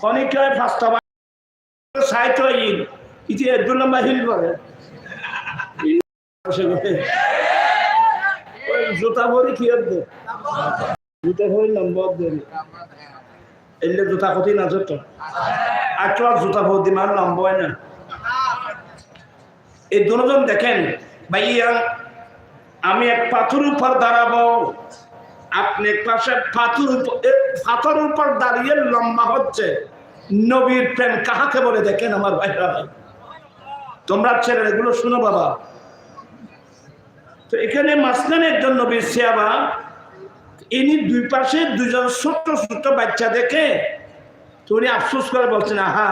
খনিকয় first সাহিত্য in ইতি দু নম্বর হিল করে। জুতা ভরি কি জুতা ভরি নম্বর এলে জুতা কতি না যত। তো জুতা দিমার নম্বর না। এই দুজন দেখেন, ভাইয়া, আমি এক পাথর উপর দাঁড়াবো। আপনি পাশে পাথর পাথর উপর দাঁড়িয়ে লম্বা হচ্ছে। নবীর প্রেম কাহাকে বলে দেখেন আমার ভাইরা? তোমরা ছেলে এগুলো শুনো বাবা। তো এখানে মাঝখানে একজন নবীর সেবা ইনি দুই পাশে দুজন ছোট্ট ছোট্ট বাচ্চা দেখে, তো উনি আফসোস করে বলছেন, আহা,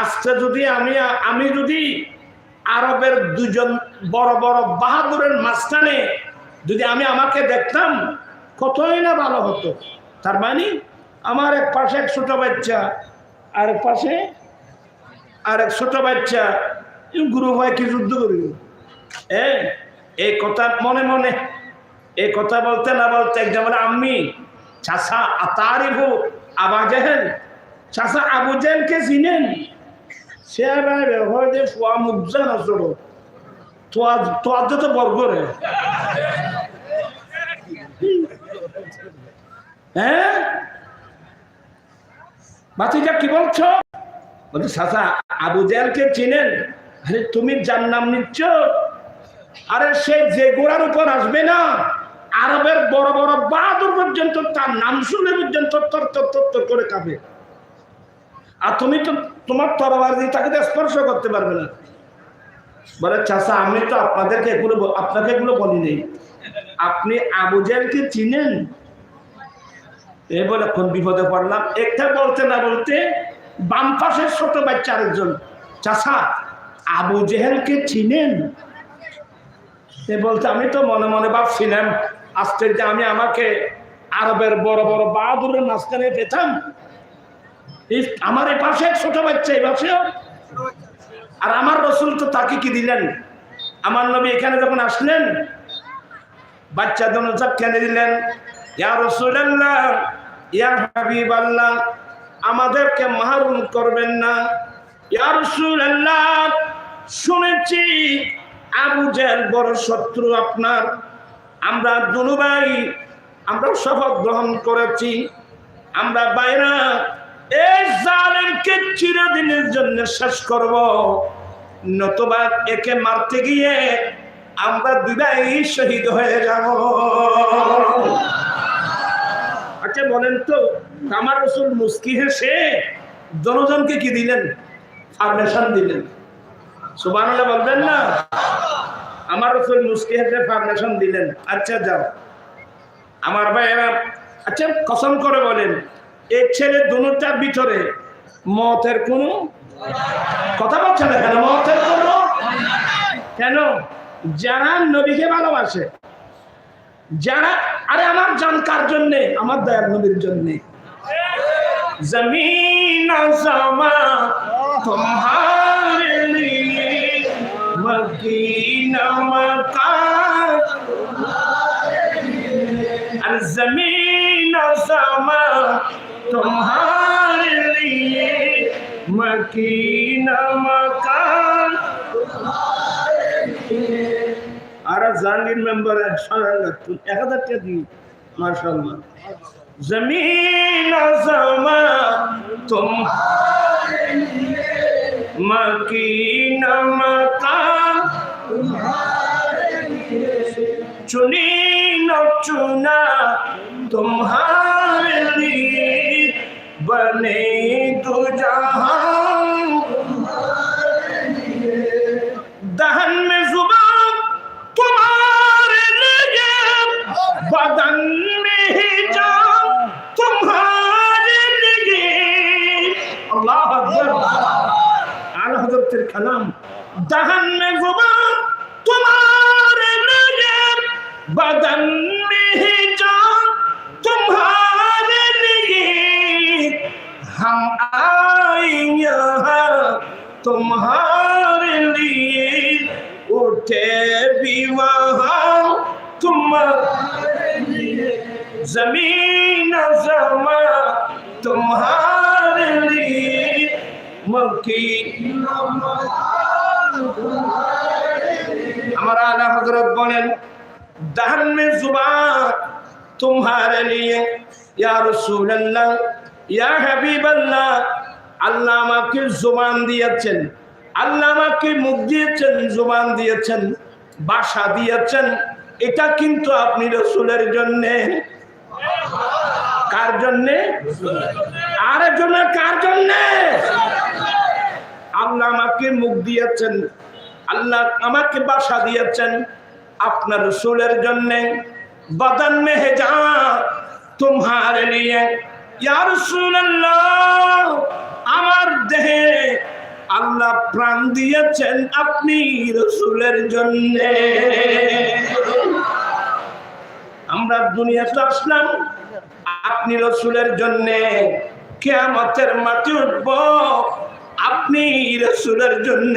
আজকে যদি আমি আমি যদি আরবের দুজন বড় বড় বাহাদুরের মাঝখানে যদি আমি আমাকে দেখতাম কতই না ভালো হতো। তার মানে আমার এক পাশে এক ছোট বাচ্চা, আর এক পাশে আর এক ছোট বাচ্চা গুরু ভাই কি যুদ্ধ করিব হ্যাঁ এই কথা মনে মনে এই কথা বলতে না বলতে বলে, আম্মি চাষা আতারিফু আবা জেহেল চাষা আবু জেহেলকে চিনেন? সে আবার হয় যে ফুয়া মুগজা নচড়ো তোয়া, তোয়ার তো বর্গরে হ্যাঁ? বাতিজা কি বলছো? বলছে চাচা আবু জেলকে চিনেন? আরে, তুমি যার নাম নিচ্ছ? আরে, সে যে গোড়ার উপর আসবে না, আরবের বড় বড় বাহাদুর পর্যন্ত তার নাম শুনে পর্যন্ত তর তর তর তর করে কাঁপে। আর তুমি তো তোমার তরবার দিয়ে তাকে স্পর্শ করতে পারবে না। বলে চাষা আমি তো আপনাদেরকে এগুলো আপনাকে এগুলো বলি নেই। আপনি আবু জেলকে চিনেন? এ বলে কোন বিপদে পড়লাম। একটা বলতে না বলতে বাম পাশের ছোট বাচ্চা আরেকজন চাষা আবু জেহেলকে চিনেন? সে বলতে আমি তো মনে মনে ভাবছিলাম, আজকে যে আমি আমাকে আরবের বড় বড় বাহাদুরের মাঝখানে পেতাম। আমার এই পাশে ছোট বাচ্চা, এই পাশেও। আর আমার রসুল তো তাকে কি দিলেন? আমার নবী এখানে যখন আসলেন, বাচ্চা দনোজাক কেনে দিলেন, ইয়া রসুল আল্লাহ ইয়া হাবিব আল্লাহ আমাদেরকে মাহরুম করবেন না। ইয়া রসুল আল্লাহ শুনেছি আবু জেল বড় শত্রু আপনার। আমরা দুনুবাই আমরা শপথ গ্রহণ করেছি। আমরা বাইরা, এই জালেমকে চিরদিনের জন্য শেষ করব। নতুবা একে মারতে গিয়ে আমরা দুবাই শহীদ হয়ে যাব। আচ্ছা বলেন তো, আমার রসুল মুস্কি হেসে জনজনকে কি দিলেন? ফার্মেশন দিলেন। সুবান বলবেন না? আমার রসুল মুস্কি হেসে ফার্মেশন দিলেন। আচ্ছা যাও। আমার ভাইয়েরা আচ্ছা কসম করে বলেন এই ছেলে দুটার ভিতরে মতের কোনো কথা বলছে না কেন? মতের কোনো? কেন? যারা নবীকে ভালোবাসে, যারা আরে আমার জান কার জন্য? আমার দয়াল নবীর জন্য। জমিন জমা তোমার লিয়ে মদিনা মকান জমিন জমা তোমার লিয়ে মদিনা মকান আর জাহাঙ্গীর মেম্বার এক হাজার টাকা দিই মার্শাল্লাহ জমিন সমা তুম মকিন মকান चुनी न चुना तुम्हारे लिए बने दो जहां আমার আলা হজরত বলেন দাহান জুবান, তোমার নিয়ে, ইয়া হাবিবাল্লাহ, আল্লাহ আমাকে জুবান দিয়েছেন, আল্লাহ আমাকে মুখ দিয়েছেন, জুবান দিয়েছেন, বাসা দিয়েছেন, এটা কিন্তু আপনি রসুলের জন্যে। কার জন্যে? আর জন্য কার জন্যে? আল্লাহ আমাকে মুখ দিয়েছেন। আল্লাহ আমাকে বাসা দিয়েছেন আপনার রসুলের জন্যে। বদন মে যা তোমার নিয়ে। ইয়ার আমার দেহে আল্লাহ প্রাণ দিয়েছেন আপনি রসুলের জন্য। আমরা দুনিয়াতে আসলাম, আপনি রসুলের জন্য। কেয়ামতের মাটি উঠব, আপনি রসুলের জন্য।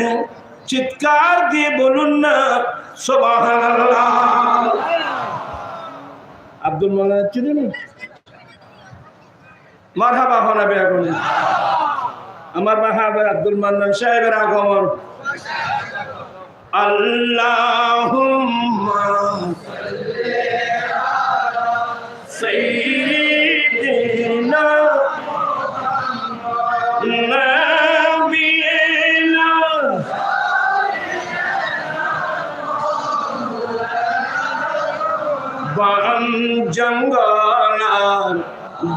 চিৎকার দিয়ে বলুন না আব্দুল আব্দুল চিনি চিনেন মারহাবা হনাবে এখন আমার মাহাবে আব্দুল মান্নান সাহেবের আগমন। আল্লাহুম্মা জঙ্গলার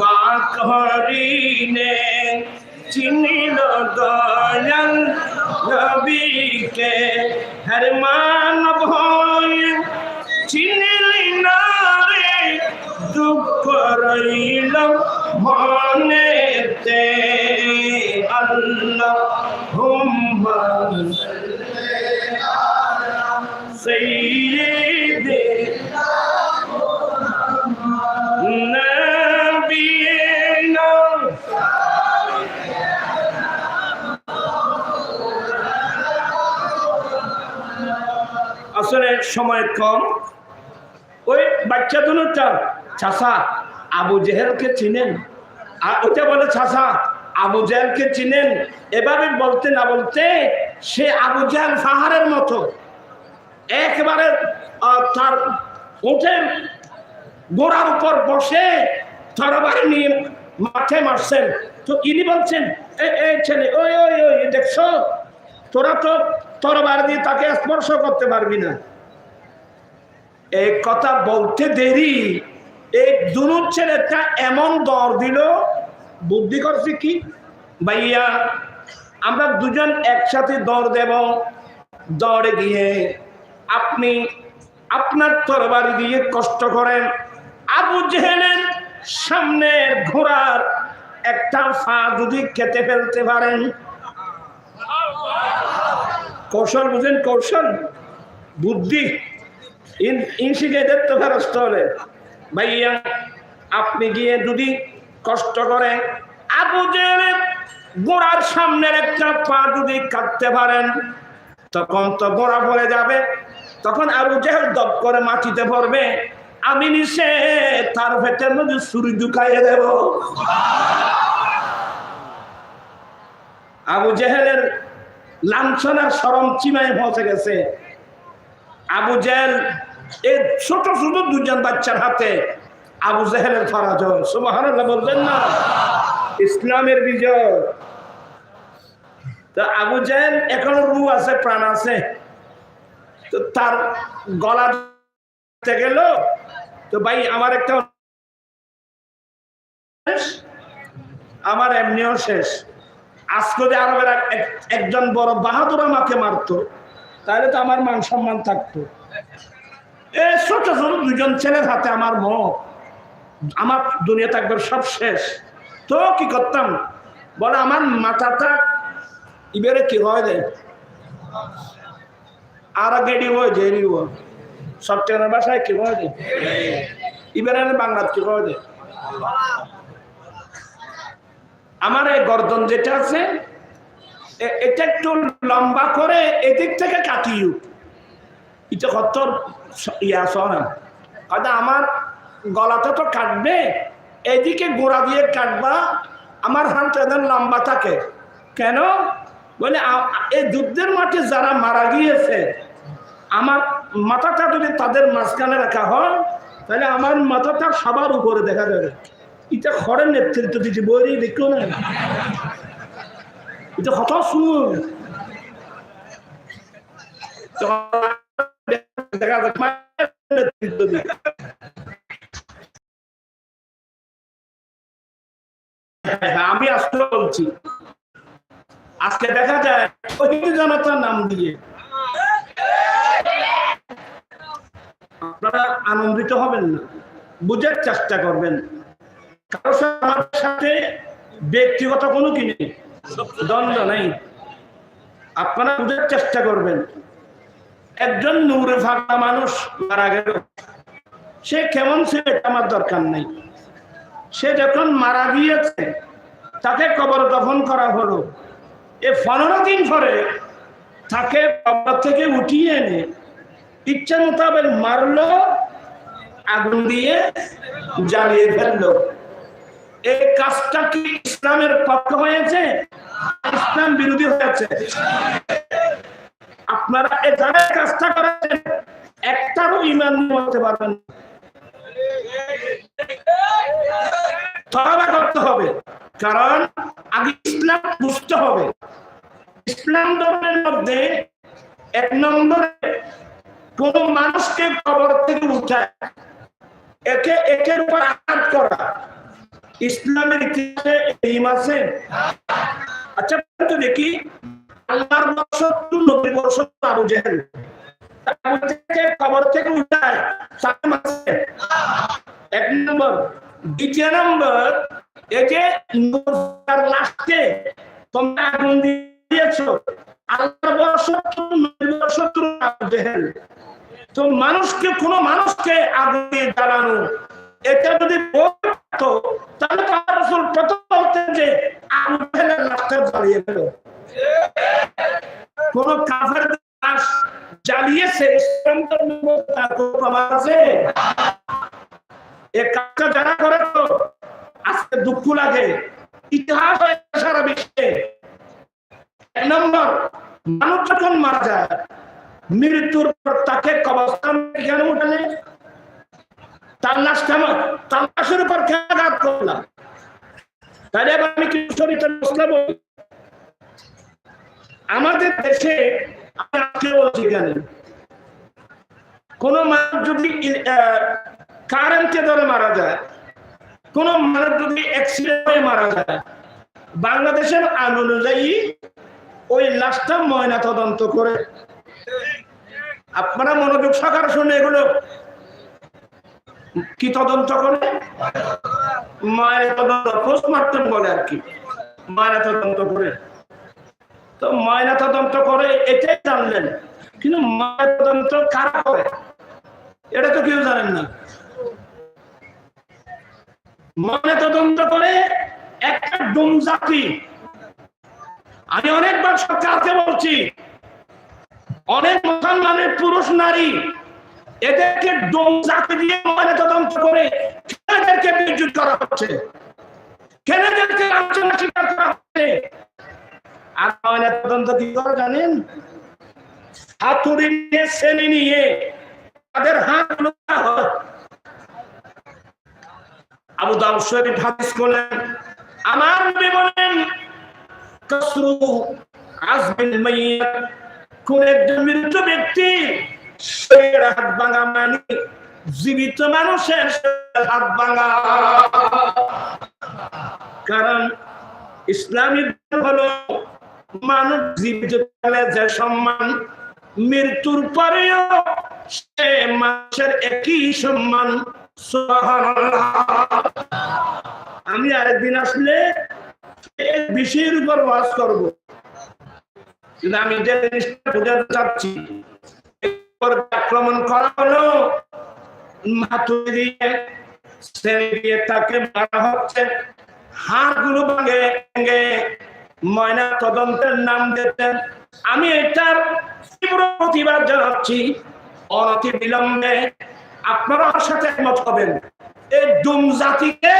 বাক হরিণে চিনিল দয়াল নবীকে। হর মানব হয়ে চিনিলি না রে দুঃখ রইল মনেতে। আল্লাহ হুম্মা সাইয়্যিদিনা সময় কম। ওই বাচ্চা দুটা চাষা আবু জেহেলকে চিনেন? আর ওটা বলে চাষা আবু জেহেলকে চিনেন। এভাবে বলতে না বলতে সে আবু জেহেল পাহাড়ের মতো একবারে তার উঠে গোড়ার উপর বসে তরবারি নিয়ে মাঠে মারছেন। তো ইনি বলছেন, "এ- এই ছেলে, ওই ওই ওই, দেখছ? তোরা তো তরবার দিয়ে তাকে স্পর্শ করতে পারবি না। এই কথা বলতে দেরি। এই দুনুর ছেলেটা এমন দর দিল, বুদ্ধি করছে কি? ভাইয়া, আমরা দুজন একসাথে দর দেব দৌড়ে গিয়ে। আপনি আপনার তরবারি দিয়ে কষ্ট করেন। আবু জেহেলের সামনের ঘোড়ার একটা ফা যদি খেতে ফেলতে পারেন। কৌশল বুঝেন, কৌশল? বুদ্ধি? ইনসিডেন্টের তো ফেরস্ত হলে, ভাইয়া, আপনি গিয়ে যদি কষ্ট করে আবু জেহেলের গোড়ার সামনের একটা পা যদি কাটতে পারেন, তখন তো গোড়া পড়ে যাবে, তখন আবু জেহেল দপ করে মাটিতে পড়বে আমি নিচে তার ভেতর মধ্যে সুরি ঢুকাইয়ে দেব। আবু জেহেলের লাঞ্ছনার সরম চিমায় পৌঁছে গেছে। আবু জেহেল এই ছোট ছোট দুজন বাচ্চার হাতে আবু জেহেলের বলবেন না। ইসলামের বিজয়। তো আবু জেহেল এখনও রু আছে, প্রাণ আছে। তো তার গলা গেল। তো ভাই, আমার একটা আমার এমনিও শেষ। আজকে যদি আরবের এক- এক- একজন বড় বাহাদুর আমাকে মারতো, তাহলে তো আমার মান সম্মান থাকতো। এ, ছোট ছোট দুজন ছেলের হাতে আমার মো আমার দুনিয়া থাকবে সব শেষ। তো কি করতাম? বলে, আমার মাথাটা ইবেরে কি হয় দে আর গেডি হয় জেরি হয় সত্যের ভাষায় কি হয় দে ইবেরে বাংলাত কি হয় দে আমার এই গর্দন যেটা আছে এটা একটু লম্বা করে এদিক থেকে কাটিও এটা কত ইয়া আমার গলাতে তো কাটবে, এদিকে গোড়া দিয়ে কাটবা, আমার হাত এদের লম্বা থাকে। কেন? বলে এই যুদ্ধের মাঠে যারা মারা গিয়েছে, আমার মাথাটা যদি তাদের মাঝখানে রাখা হয়, তাহলে আমার মাথাটা সবার উপরে দেখা যাবে। এটা খড়ের নেতৃত্ব দিচ্ছে বই দেখো না। এটা কথা শুনুন। দেখা যাক আমি বলছি। আজকে দেখা যায় জনতার নাম দিয়ে। আপনারা আনন্দিত হবেন না, বুঝার চেষ্টা করবেন। কারও সাথে ব্যক্তিগত কোনো কি নেই, দ্বন্দ্ব আপনারা বুঝার চেষ্টা করবেন। একজন নূরে ফাঁকা মানুষ মারা গেল। সে কেমন ছিল আমার দরকার নেই। সে যখন মারা গিয়েছে, তাকে কবর দফন করা হলো। এ পনেরো দিন পরে তাকে কবর থেকে উঠিয়ে এনে ইচ্ছা মোতাবেক মারলো, আগুন দিয়ে জ্বালিয়ে ফেলল। এই কাজটা কি ইসলামের পক্ষ হয়েছে? ইসলাম বিরোধী হয়েছে? আপনারা এ যারা কাজটা করেছেন। একটারও ইমান বলতে পারবেন তবা করতে হবে। কারণ আগে ইসলাম বুঝতে হবে। ইসলাম ধর্মের মধ্যে এক নম্বরে কোন মানুষকে কবর থেকে উঠায়। একে একের উপর আঘাত করা। ইসলামের ইতিহাসে আচ্ছা দেখি। আল্লাহর বর্ষ নব্বই বর্ষ আবু জেহেল। কবর থেকে উঠায় এক নম্বর। দ্বিতীয় নম্বর তোমরা আগুন দিয়েছ, আল্লাহর জেহেল। তো মানুষকে, কোন মানুষকে আগুন দিয়ে জ্বালানো, এটা যদি তাহলে প্রথম বলতেন যে আবু জেহেলের লাশটা জ্বালিয়ে ফেলো। কোন কাফের লাশ জ্বালিয়েছে, ইসলাম মধ্যে তার কোনো আছে? এ কাজটা যারা করে তো আজকে দুঃখ লাগে। ইতিহাস হয়ে সারা বিশ্বে। এক নম্বর, মানুষ যখন মারা যায়, মৃত্যুর পর তাকে কবরস্থান কেন উঠালে? তার লাশ কেমন তার লাশের উপর কেন আঘাত করলাম? তাহলে আমি শরীরের মশলা বলি আমাদের দেশে কেন মানুষ যদি কারেন্টে ধরে মারা যায়, কোন মানুষ যদি অ্যাক্সিডেন্ট মারা যায়, বাংলাদেশের আইন অনুযায়ী ওই লাশটা ময়না তদন্ত করে। আপনারা মনোযোগ সহকারে শুনে এগুলো কি তদন্ত করে? মায়ের তদন্ত পোস্টমার্টম বলে আর কি। মায়ের তদন্ত করে। তো ময়না তদন্ত করে এটাই জানলেন। কিন্তু মায়ের তদন্ত কারা করে? এটা তো কেউ জানেন না। ময়না তদন্ত করে একটা ডুম জাতি। আমি অনেকবার সরকারকে বলছি, অনেক মুসলমানের পুরুষ নারী এদেরকে ডোম জাতি দিয়ে ময়না তদন্ত করে কেন এদেরকে বিদ্যুৎ করা হচ্ছে? কেন এদেরকে লাঞ্ছনা স্বীকার করা হচ্ছে? আর কি করে জানেন হাতুড়ি নিয়ে নিয়ে তাদের হাত আবু দাউদ শরীফ হাদিস আমার নবী বলেন মাইয়াত, কোন একজন মৃত ব্যক্তি শরীরের হাত ভাঙা মানে জীবিত মানুষের হাত ভাঙা। কারণ ইসলামী হলো মানুষ যে সম্মান। মৃত্যুর পরেও সে মানুষের একই সম্মান। আমি আরেকদিন আসলে বিষয়ের উপর ওয়াজ করব। কিন্তু আমি যে জিনিসটা বোঝাতে চাচ্ছি আক্রমণ করা হলো হাতুড়ি দিয়ে দিয়ে তাকে মারা হচ্ছে। হাড়গুলো ভেঙে। ময়না তদন্তের নাম দিতেন। আমি এটার তীব্র প্রতিবাদ জানাচ্ছি। অনতি বিলম্বে আপনারা সাথে একমত হবেন। এই ডুম জাতিকে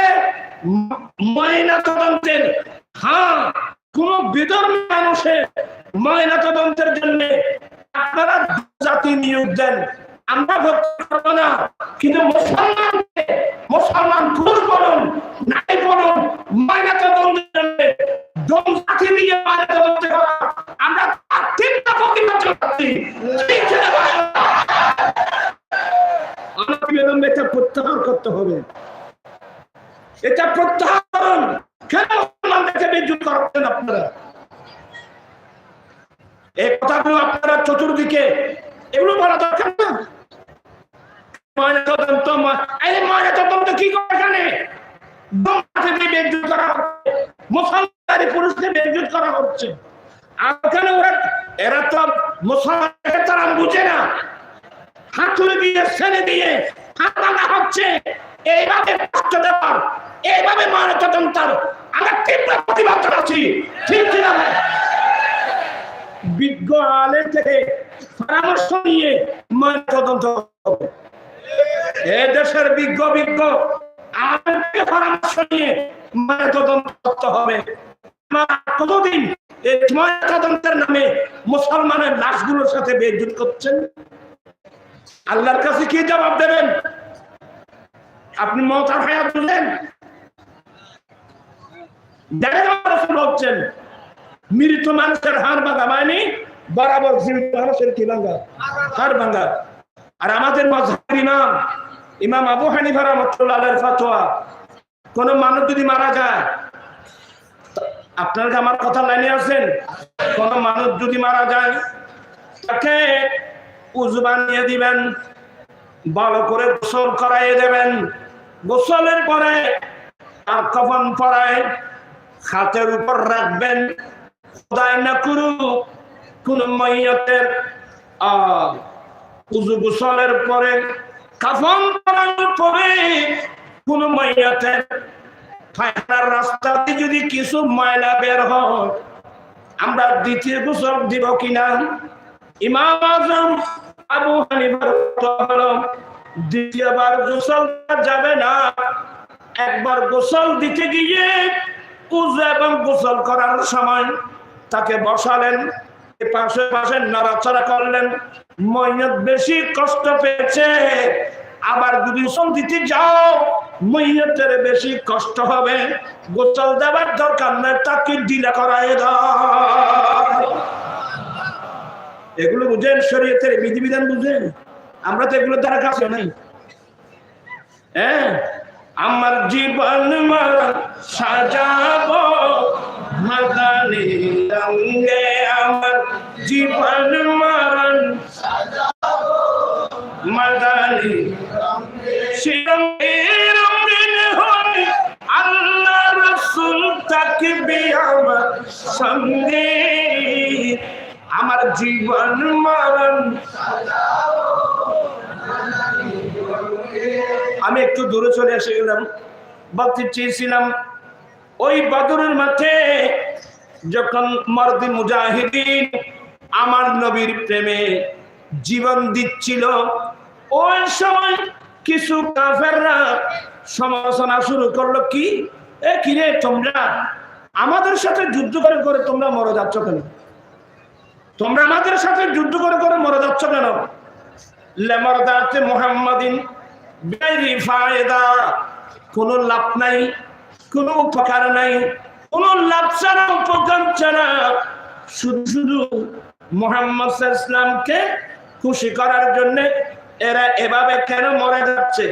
ময়না তদন্তের হ্যাঁ কোন বিধর্মী মানুষের ময়না তদন্তের জন্য আপনারা জাতি নিয়োগ দেন। আমরা ভক্তি করব না, কিন্তু মুসলমানকে, মুসলমান পুরুষ বলুন নারী বলুন তদন্তের দম জাতি দিয়ে ময়না তদন্ত করা আমরা তার তিনটা প্রতিবাদ না অনবিলম্বে এটা প্রত্যাহার করতে হবে। এটা প্রত্যাহার। কেন মুসলমানদেরকে বিদ্যুৎ করাচ্ছেন আপনারা? এই কথাগুলো আপনারা চতুর্দিকে এগুলো বলা দরকার না। ময়না তদন্ত ময়না তদন্ত কি করে করা হচ্ছে মুসলমানি পুরুষকে বিদ্যুৎ করা হচ্ছে। আর ওখানে ওরা, এরা তো মুসলমানকে তারা বুঝে না। হাতুড়ি দিয়ে, ছেড়ে দিয়ে হাত হচ্ছে। এইভাবে কষ্ট দেওয়ার, এইভাবে ময়নাতদন্তার আমরা তীব্র প্রতিবাদ জানাচ্ছি। ঠিক কিনা বিজ্ঞ আলের থেকে পরামর্শ নিয়ে হবে। এ দেশের বিজ্ঞ বিজ্ঞ আলের পরামর্শ নিয়ে ময়নাতদন্ত করতে হবে। কতদিন এই নামে মুসলমানের লাশগুলোর সাথে বেজুত করছেন? আল্লাহর কাছে কি জবাব দেবেন? আপনি মতার হায়াত বুঝলেন বলছেন, মৃত মানুষের হার ভাঙা মানে বরাবর জীবিত মানুষের কি ভাঙা? হার ভাঙা। আর আমাদের ইমাম ইমাম আবু হানিফা রহমতুল্লাহ ফাতোয়া, কোন মানুষ যদি মারা যায়, আপনার আমার কথা লাইনে আছেন? কোন মানুষ যদি মারা যায়, তাকে উজু বানিয়ে দিবেন, ভালো করে গোসল করাইয়ে দেবেন। গোসলের পরে আর কফন পরায় হাতের উপর রাখবেন। খোদাই না করু কোন মাইয়াতের উজু গোসলের পরে কাফন পরানোর পরে কোন মাইয়াতের ফায়নার রাস্তাতে যদি কিছু ময়লা বের হয়, আমরা দ্বিতীয় গোসল দিব কিনা? ইমাম আজম আবু হানিফার দ্বিতীয়বার গোসল যাবে না, একবার গোসল দিতে গিয়ে উজু এবং গোসল করার সময় তাকে বসালেন। পাশে পাশে নড়াচড়া করলেন। মৈয়ত বেশি কষ্ট পেয়েছে। আবার যদি দিতে যাও বেশি কষ্ট হবে। দরকার নেই, তাকে ডিলা এগুলো বুঝেন, শরীয়তের বিধিবিধান বুঝেন? আমরা তো এগুলো দ্বারা কাছে নাই। হ্যাঁ আমার জীবন সাজাবো রঙ্গে আমার জীবন মারণ। হই আল্লাহ রসুল তাকবি আমার সঙ্গে। আমার জীবন মরণ। আমি একটু দূরে চলে এসে গেলাম। বলতে চেয়েছিলাম, ওই বদরের মাঠে যখন মর্দি মুজাহিদিন আমার নবীর প্রেমে জীবন দিচ্ছিল। ওই সময় কিছু কাফেররা সমালোচনা শুরু করল, কি? এ কিরে তোমরা? আমাদের সাথে যুদ্ধ করে করে তোমরা মরে যাচ্ছ কেন? তোমরা আমাদের সাথে যুদ্ধ করে করে মরে যাচ্ছ কেন? লেমরদাতে মোহাম্মদিন ফায়দা। কোনো লাভ নাই, কোনো উপকার নাই, কোনো লাভ ছাড়া উপকার ছাড়া। শুধু শুধু মোহাম্মদ ইসলামকে খুশি করার জন্য এরা এভাবে কেন মরে যাচ্ছে?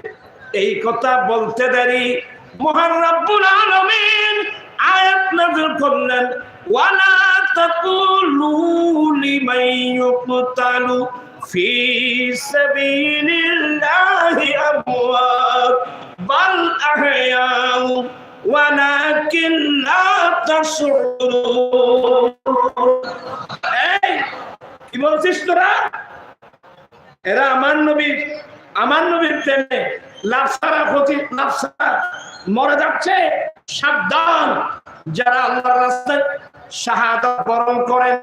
এই কথা বলতে দেরি। মহান রব্বুল আলামিন আয়াত নাযিল করলেন, ওয়ালা তাকুলু লিমান ইউকতালু ফি সাবিলিল্লাহি আমওয়াত বাল আহয়াউ ওয়ালাকিন লা তাশউরুন এই, কি বলছিস তোরা? এরা আমার নবীর আমার নবীর প্রেমে লাফসারা ক্ষতি লাফসারা মরে যাচ্ছে। সাবধান, যারা আল্লাহর রাস্তায় শাহাদত বরণ করেন,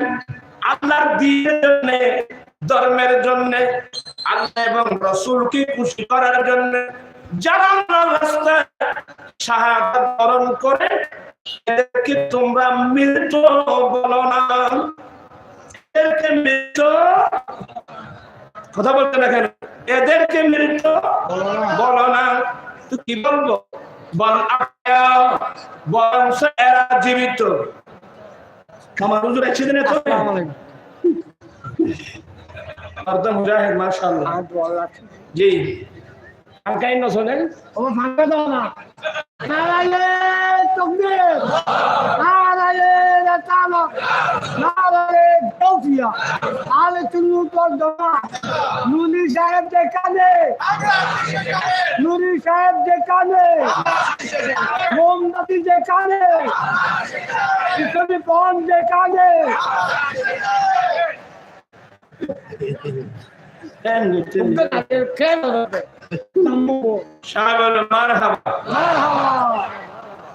আল্লাহর দিনের জন্য, ধর্মের জন্য, আল্লাহ এবং রসুলকে খুশি করার জন্য যারা রাস্তায় বরণ করে এদেরকে তোমরা মৃত বলো না। এদেরকে মৃত কথা বলতে এদেরকে মৃত বলো না। তো কি বলব? বল এরা জীবিত। আমার হুজুর একসাথে নেতো মুজাহিদ জি। ফাঁকাই নশনে ও, ফাঁকা দাও না। নারায়ে তকবীর। নারায়ে তালা নারায়ে তৌফিয়া। আলে তুমি তোর দোয়া নুনি সাহেব দেখানে নুনি সাহেব দেখানে মোমবাতি দেখানে তুমি পণ দেখানে Thank you.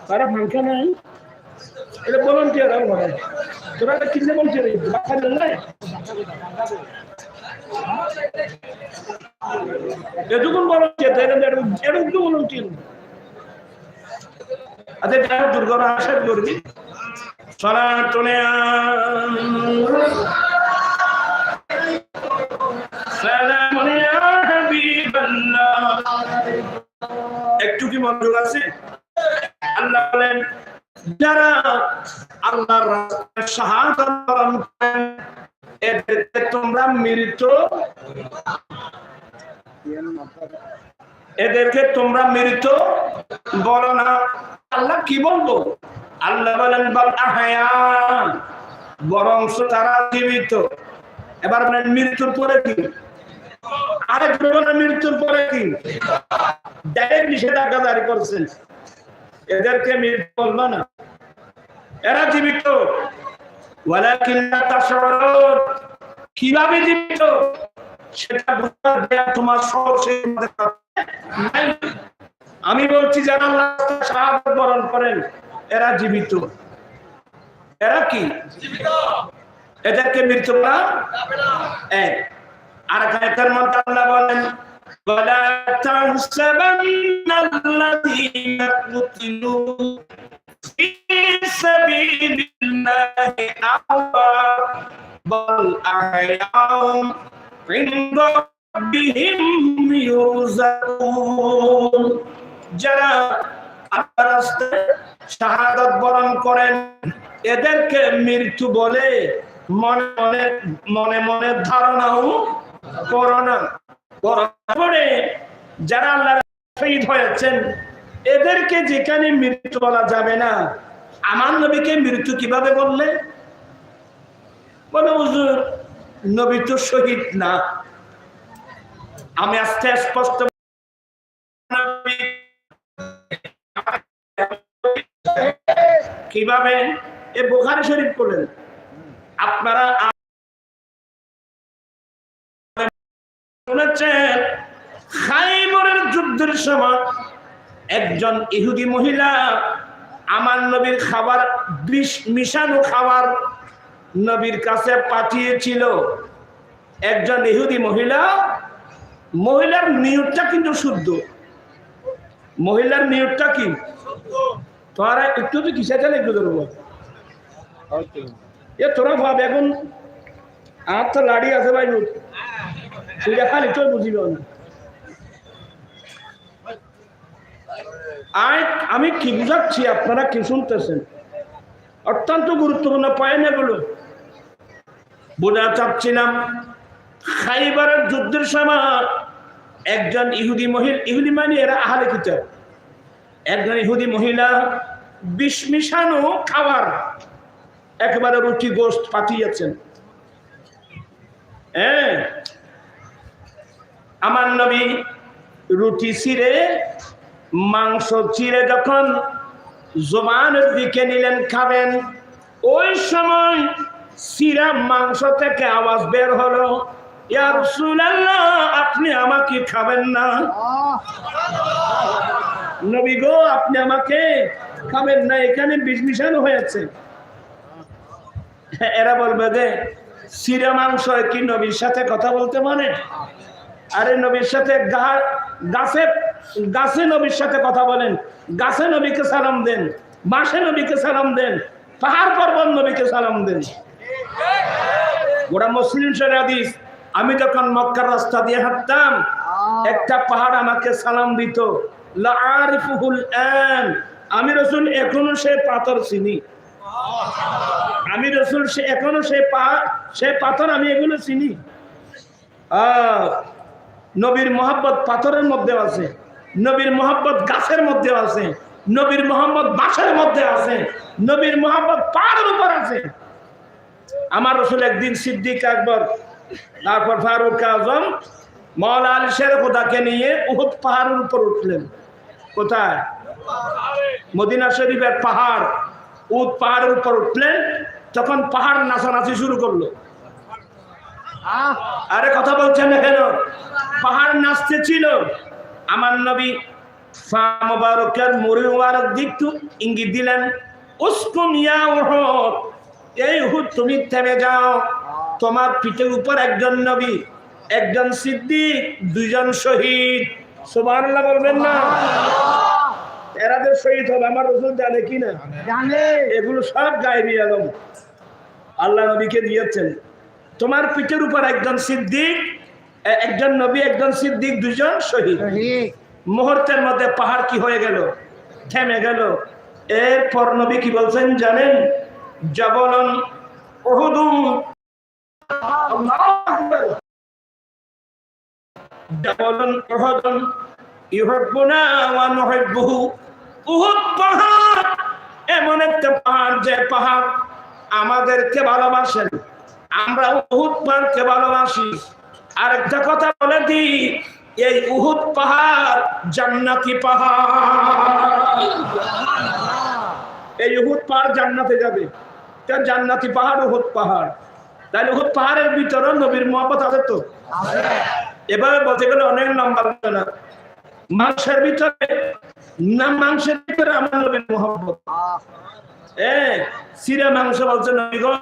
তারা ফাঙ্কা নাই এটা ভলান্টিয়ার আর বলে তোরা এটা কিনলে বলছে রে বাচ্চা নাই এটুকুন ভলান্টিয়ার তাই না এটুকু ভলান্টিয়ার আচ্ছা যারা দুর্ঘটনা আশা করবি সনাতনে আছে? আল্লাহ বলেন, যারা বরণ করেন এদেরকে তোমরা মৃত। এদেরকে তোমরা মৃত বলো না। আল্লাহ কি বলব? আল্লাহ বলেন, বল আহায়া বরং তারা জীবিত। এবার বলেন, মৃত্যুর পরে কি? আরেক বলেন মৃত্যুর পরে কি? ডাইরেক্ট নিষেধাজ্ঞা জারি করছেন এদেরকে মৃত্যু বলব না। এরা জীবিত। কীভাবে জীবিত? সেটা তোমার। আমি বলছি যারা আল্লাহর বরণ করেন এরা জীবিত। এরা কি? এদেরকে মৃত্যু বলা এক। আর খায়তার মধ্যে আল্লাহ বলেন ولا تحسبن الذين قتلوا في سبيل الله أموات بل أحياء عند ربهم يرزقون যারা আল্লাহ রাস্তায় শাহাদাত বরণ করেন এদেরকে মৃত্যু বলে মনে মনে মনে মনে ধারণাও করো না পরে যারা আল্লাহ শহীদ হয়েছেন, এদেরকে যেখানে মৃত্যু বলা যাবে না, আমার নবীকে মৃত্যু কীভাবে বললে? বলে, হুজুর, নবী তো শহীদ না। আমি আস্তে স্পষ্ট কীভাবে? এ বোখারি শরীফ করলেন আপনারা সময় একজন ইহুদি মহিলা, আমার নবীর খাবার, বিষ মিশানো খাবার নবীর কাছে পাঠিয়েছিল। একজন ইহুদি মহিলা, মহিলার নিয়তটা কিন্তু শুদ্ধ। মহিলার নিয়তটা কি? তোরা একটু তো কিসে চালে একটু ধরবো? এ তোরা ভাব এখন, আর তো লাড়ি আছে ভাই সেটা খালি তো বুঝিব না। আমি কি বুঝাচ্ছি? আপনারা কি শুনতেছেন? অত্যন্ত গুরুত্বপূর্ণ এগুলো। বোঝা চাচ্ছিলাম খাইবারের যুদ্ধের সময় একজন ইহুদি মহিলা, ইহুদি মানে এরা আহালে কিতাব। একজন ইহুদি মহিলা বিষ মিশানো খাবার, একেবারে রুটি গোস্ত পাঠিয়েছেন। হ্যাঁ? আমার নবী রুটি ছিঁড়ে মাংস চিরে যখন জোবানের দিকে নিলেন খাবেন, ওই সময় সিরা মাংস থেকে আওয়াজ বের হলো আপনি আমাকে খাবেন না। নবী গো, আপনি আমাকে খাবেন না, এখানে বিষ মিশানো হয়েছে। এরা বলবে যে, সিরা মাংস কি নবীর সাথে কথা বলতে মানে আরে নবীর সাথে গা- গাছে নবীর সাথে কথা বলেন, গাছে নবীকে সালাম দেন, মাসে নবীকে সালাম দেন, পাহাড় পর্বত নবীকে সালাম দেন। গোটা মুসলিম হাদিস, আমি যখন মক্কার রাস্তা দিয়ে হাঁটতাম, একটা পাহাড় আমাকে সালাম দিত আমি রসুল এখনও সে পাথর চিনি। আমি রসুল সে এখনও সে সে পাথর আমি এগুলো চিনি। নবীর মোহাম্মত পাথরের মধ্যে আছে। নবীর মোহাম্মদ গাছের মধ্যে আছে নবীর মোহাম্মদ বাঁশের মধ্যে আছে নবীর মোহাম্মদ পাহাড়ের উপর আছে। আমার রসুল একদিন সিদ্দিক আকবর তারপর ফারুক আজম মৌলা আলী শের খোদাকে নিয়ে উহুদ পাহাড়ের উপর উঠলেন। কোথায়? মদিনা শরীফের পাহাড় উদ পাহাড়ের উপর উঠলেন তখন পাহাড় নাচানাচি শুরু করল। আরে কথা বলছেন না কেন? পাহাড় নাচতে ছিল। আমার নবী ফা মোবারকের মোবারক দিকটু ইঙ্গিত দিলেন উস্কুম ইয়া উহুদ এই উহুদ তুমি থেমে যাও। তোমার পিঠের উপর একজন নবী একজন সিদ্দিক দুইজন শহীদ। সুবহানাল্লাহ বলবেন না। এরাদের শহীদ হবে আমার রসুল জানে কি না? জানে। এগুলো সব গায়েবী আলম। আল্লাহ নবীকে দিয়েছেন। তোমার পিঠের উপর একজন সিদ্দিক একজন নবী একজন সিদ্দিক দুজন শহীদ। মুহূর্তের মধ্যে পাহাড় কি হয়ে গেল? থেমে গেল। এরপর নবী কি বলছেন জানেন? জবলন আকবার। জবলন ওয়া নুহিব্বুহু। উহুদ পাহাড় এমন একটা পাহাড় যে পাহাড় আমাদেরকে ভালোবাসেন। আমরা উহুদ পাহাড়কে ভালোবাসি। আরেকটা কথা বলে দিই এই উহুদ পাহাড় জান্নাতি পাহাড়। এই উহুদ পাহাড় জান্নাতে যাবে। তার জান্নাতি পাহাড় উহুদ পাহাড়। তাহলে উহুদ পাহাড়ের ভিতরে নবীর মোহাম্মত আছে তো? এভাবে বলতে গেলে অনেক হবে না মাংসের ভিতরে, না মাংসের ভিতরে আমার নবীর মোহাম্মত এ সিরে মাংস বলছে নবী গো।